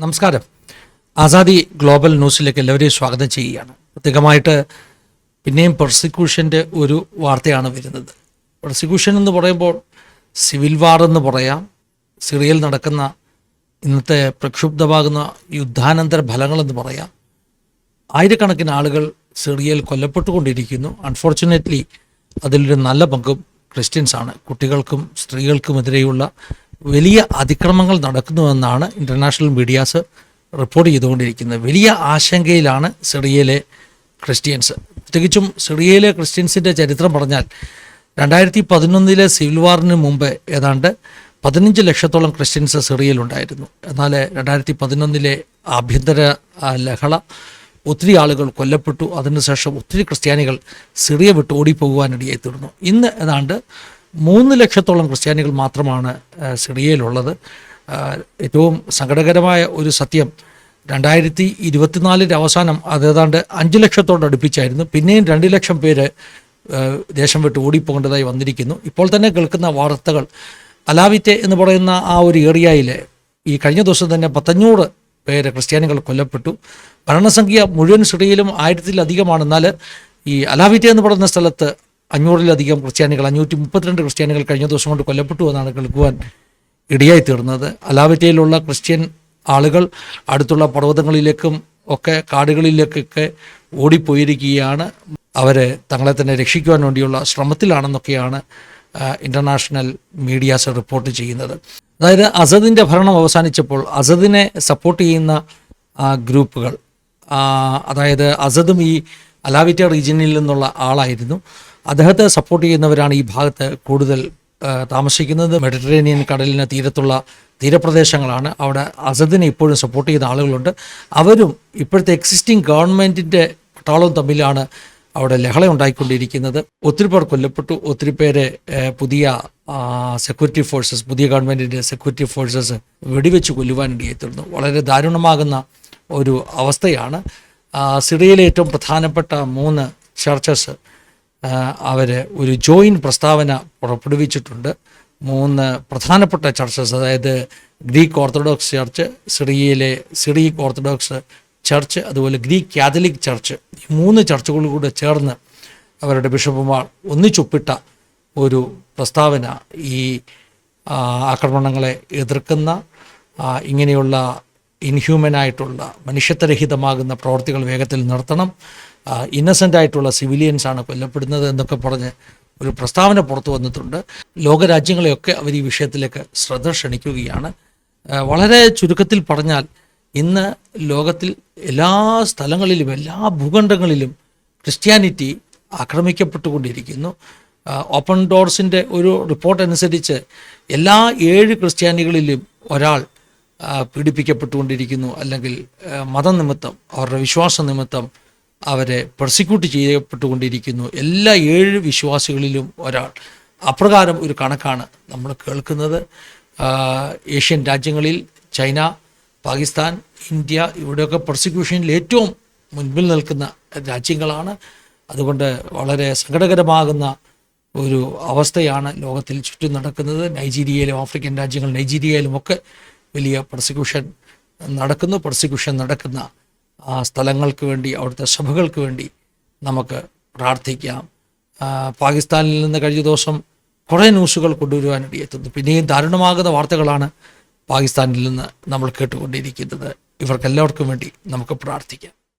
നമസ്കാരം. ആസാദി ഗ്ലോബൽ ന്യൂസിലേക്ക് എല്ലാവരെയും സ്വാഗതം ചെയ്യുകയാണ്. പ്രത്യേകമായിട്ട് പിന്നെയും പ്രോസിക്യൂഷന്റെ ഒരു വാർത്തയാണ് വരുന്നത്. പ്രോസിക്യൂഷൻ എന്ന് പറയുമ്പോൾ സിവിൽ വാർ എന്ന് പറയാം സിറിയയിൽ നടക്കുന്ന ഇന്നത്തെ പ്രക്ഷുബ്ധമാകുന്ന യുദ്ധാനന്തര ഫലങ്ങളെന്ന് പറയാം. ആയിരക്കണക്കിന് ആളുകൾ സിറിയയിൽ കൊല്ലപ്പെട്ടുകൊണ്ടിരിക്കുന്നു. അൺഫോർച്ചുനേറ്റ്ലി അതിലൊരു നല്ല പങ്കും ക്രിസ്ത്യൻസാണ്. കുട്ടികൾക്കും സ്ത്രീകൾക്കുമെതിരെയുള്ള വലിയ അതിക്രമങ്ങൾ നടക്കുന്നുവെന്നാണ് ഇന്റർനാഷണൽ മീഡിയാസ് റിപ്പോർട്ട് ചെയ്തുകൊണ്ടിരിക്കുന്നത്. വലിയ ആശങ്കയിലാണ് സിറിയയിലെ ക്രിസ്ത്യൻസ്. പ്രത്യേകിച്ചും സിറിയയിലെ ക്രിസ്ത്യൻസിന്റെ ചരിത്രം പറഞ്ഞാൽ രണ്ടായിരത്തി പതിനൊന്നിലെ സിവിൽ വാറിന് മുമ്പ് ഏതാണ്ട് പതിനഞ്ച് ലക്ഷത്തോളം ക്രിസ്ത്യൻസ് സിറിയയിലുണ്ടായിരുന്നു. എന്നാൽ രണ്ടായിരത്തി പതിനൊന്നിലെ ആഭ്യന്തര ലഹള ഒത്തിരി ആളുകൾ കൊല്ലപ്പെട്ടു. അതിനുശേഷം ഒത്തിരി ക്രിസ്ത്യാനികൾ സിറിയ വിട്ട് ഓടിപ്പോകുവാനിടയായി തീർന്നു ഇന്ന് ഏതാണ്ട് മൂന്ന് ലക്ഷത്തോളം ക്രിസ്ത്യാനികൾ മാത്രമാണ് സിറിയയിലുള്ളത്. ഏറ്റവും സങ്കടകരമായ ഒരു സത്യം രണ്ടായിരത്തി ഇരുപത്തിനാലിന്റെ അവസാനം അത് ഏതാണ്ട് അഞ്ച് ലക്ഷത്തോട് അടുപ്പിച്ചായിരുന്നു. പിന്നെയും രണ്ട് ലക്ഷം പേര് ദേശം വിട്ട് ഓടിപ്പോകേണ്ടതായി വന്നിരിക്കുന്നു. ഇപ്പോൾ തന്നെ കേൾക്കുന്ന വാർത്തകൾ അലാവിറ്റെ എന്ന് പറയുന്ന ആ ഒരു ഏരിയയിൽ ഈ കഴിഞ്ഞ ദിവസം തന്നെ പത്തഞ്ഞൂറ് പേര് ക്രിസ്ത്യാനികൾ കൊല്ലപ്പെട്ടു. ഭരണസംഖ്യ മുഴുവൻ സിറിയയിലും ആയിരത്തിലധികമാണ് എന്നാൽ ഈ അലാവിറ്റെ എന്ന് പറയുന്ന സ്ഥലത്ത് അഞ്ഞൂറിലധികം ക്രിസ്ത്യാനികൾ അഞ്ഞൂറ്റി മുപ്പത്തിരണ്ട് ക്രിസ്ത്യാനികൾ കഴിഞ്ഞ ദിവസം കൊണ്ട് കൊല്ലപ്പെട്ടു എന്നാണ് കേൾക്കുവാൻ ഇടയായി തീർന്നത്. അലാവറ്റയിലുള്ള ക്രിസ്ത്യൻ ആളുകൾ അടുത്തുള്ള പർവതങ്ങളിലേക്കും ഒക്കെ കാടുകളിലേക്കൊക്കെ ഓടിപ്പോയിരിക്കുകയാണ്. അവർ തങ്ങളെ തന്നെ രക്ഷിക്കുവാൻ വേണ്ടിയുള്ള ശ്രമത്തിലാണെന്നൊക്കെയാണ് ഇന്റർനാഷണൽ മീഡിയാസ് റിപ്പോർട്ട് ചെയ്യുന്നത്. അതായത് അസദിന്റെ ഭരണം അവസാനിച്ചപ്പോൾ അസദിനെ സപ്പോർട്ട് ചെയ്യുന്ന ഗ്രൂപ്പുകൾ അതായത് അസദും ഈ അലാവിറ്റ റീജിയനിൽ നിന്നുള്ള ആളായിരുന്നു. അദ്ദേഹത്തെ സപ്പോർട്ട് ചെയ്യുന്നവരാണ് ഈ ഭാഗത്ത് കൂടുതൽ താമസിക്കുന്നത്. മെഡിറ്ററേനിയൻ കടലിന് തീരത്തുള്ള തീരപ്രദേശങ്ങളാണ്. അവിടെ അസദിനെ ഇപ്പോഴും സപ്പോർട്ട് ചെയ്യുന്ന ആളുകളുണ്ട്. അവരും ഇപ്പോഴത്തെ എക്സിസ്റ്റിംഗ് ഗവൺമെന്റിന്റെ പട്ടാളവും തമ്മിലാണ് അവിടെ ലഹള ഉണ്ടായിക്കൊണ്ടിരിക്കുന്നത്. ഒത്തിരി പേർ കൊല്ലപ്പെട്ടു. ഒത്തിരി പേരെ പുതിയ സെക്യൂരിറ്റി ഫോഴ്സസ് പുതിയ ഗവൺമെന്റിന്റെ സെക്യൂരിറ്റി ഫോഴ്സസ് വെടിവെച്ച് കൊല്ലുവാനിടയായി തീർന്നു വളരെ ദാരുണമാകുന്ന ഒരു അവസ്ഥയാണ്. സിറിയയിലെ ഏറ്റവും പ്രധാനപ്പെട്ട മൂന്ന് ചർച്ചസ് അവർ ഒരു ജോയിന്റ് പ്രസ്താവന പുറപ്പെടുവിച്ചിട്ടുണ്ട്. മൂന്ന് പ്രധാനപ്പെട്ട ചർച്ചസ് അതായത് ഗ്രീക്ക് ഓർത്തഡോക്സ് ചർച്ച് സിറിയയിലെ സിറിയക് ഓർത്തഡോക്സ് ചർച്ച് അതുപോലെ ഗ്രീക്ക് കാത്തലിക് ചർച്ച് ഈ മൂന്ന് ചർച്ചുകളും കൂടെ ചേർന്ന് അവരുടെ ബിഷപ്പുമാർ ഒന്നിച്ചൊപ്പിട്ട ഒരു പ്രസ്താവന ഈ ആക്രമണങ്ങളെ എതിർക്കുന്ന ഇങ്ങനെയുള്ള ഇൻഹ്യൂമൻ ആയിട്ടുള്ള മനുഷ്യത്വരഹിതമാകുന്ന പ്രവർത്തികൾ വേഗത്തിൽ നിർത്തണം. ഇന്നസെന്റ് ആയിട്ടുള്ള സിവിലിയൻസാണ് കൊല്ലപ്പെടുന്നത് എന്നൊക്കെ പറഞ്ഞ് ഒരു പ്രസ്താവന പുറത്തു വന്നിട്ടുണ്ട്. ലോകരാജ്യങ്ങളെയൊക്കെ അവർ ഈ വിഷയത്തിലേക്ക് ശ്രദ്ധ ക്ഷണിക്കുകയാണ്. വളരെ ചുരുക്കത്തിൽ പറഞ്ഞാൽ ഇന്ന് ലോകത്തിൽ എല്ലാ സ്ഥലങ്ങളിലും എല്ലാ ഭൂഖണ്ഡങ്ങളിലും ക്രിസ്ത്യാനിറ്റി ആക്രമിക്കപ്പെട്ടുകൊണ്ടിരിക്കുന്നു. ഓപ്പൺ ഡോർസിന്റെ ഒരു റിപ്പോർട്ട് അനുസരിച്ച് എല്ലാ ഏഴ് ക്രിസ്ത്യാനികളിലും ഒരാൾ പീഡിപ്പിക്കപ്പെട്ടുകൊണ്ടിരിക്കുന്നു. അല്ലെങ്കിൽ മതം നിമിത്തം അവരുടെ വിശ്വാസ നിമിത്തം അവരെ പ്രോസിക്യൂട്ട് ചെയ്യപ്പെട്ടുകൊണ്ടിരിക്കുന്നു. എല്ലാ ഏഴ് വിശ്വാസികളിലും ഒരാൾ. അപ്രകാരം ഒരു കണക്കാണ് നമ്മൾ കേൾക്കുന്നത്. ഏഷ്യൻ രാജ്യങ്ങളിൽ ചൈന പാകിസ്ഥാൻ ഇന്ത്യ ഇവിടെയൊക്കെ പ്രോസിക്യൂഷനിൽ ഏറ്റവും മുൻപിൽ നിൽക്കുന്ന രാജ്യങ്ങളാണ്. അതുകൊണ്ട് വളരെ സങ്കടകരമാകുന്ന ഒരു അവസ്ഥയാണ് ലോകത്തിൽ ചുറ്റും നടക്കുന്നത്. നൈജീരിയയിലും ആഫ്രിക്കൻ രാജ്യങ്ങൾ നൈജീരിയയിലും ഒക്കെ വലിയ പ്രോസിക്യൂഷൻ നടക്കുന്നു പ്രോസിക്യൂഷൻ നടക്കുന്ന ആ സ്ഥലങ്ങൾക്ക് വേണ്ടി അവിടുത്തെ സഭകൾക്ക് വേണ്ടി നമുക്ക് പ്രാർത്ഥിക്കാം. പാകിസ്ഥാനിൽ നിന്ന് കഴിഞ്ഞ ദിവസം കുറേ ന്യൂസുകൾ കൊണ്ടുവരുവാനിടയെത്തുന്നു പിന്നെയും ദാരുണമാകുന്ന വാർത്തകളാണ് പാകിസ്ഥാനിൽ നിന്ന് നമ്മൾ കേട്ടുകൊണ്ടിരിക്കുന്നത്. ഇവർക്കെല്ലാവർക്കും വേണ്ടി നമുക്ക് പ്രാർത്ഥിക്കാം.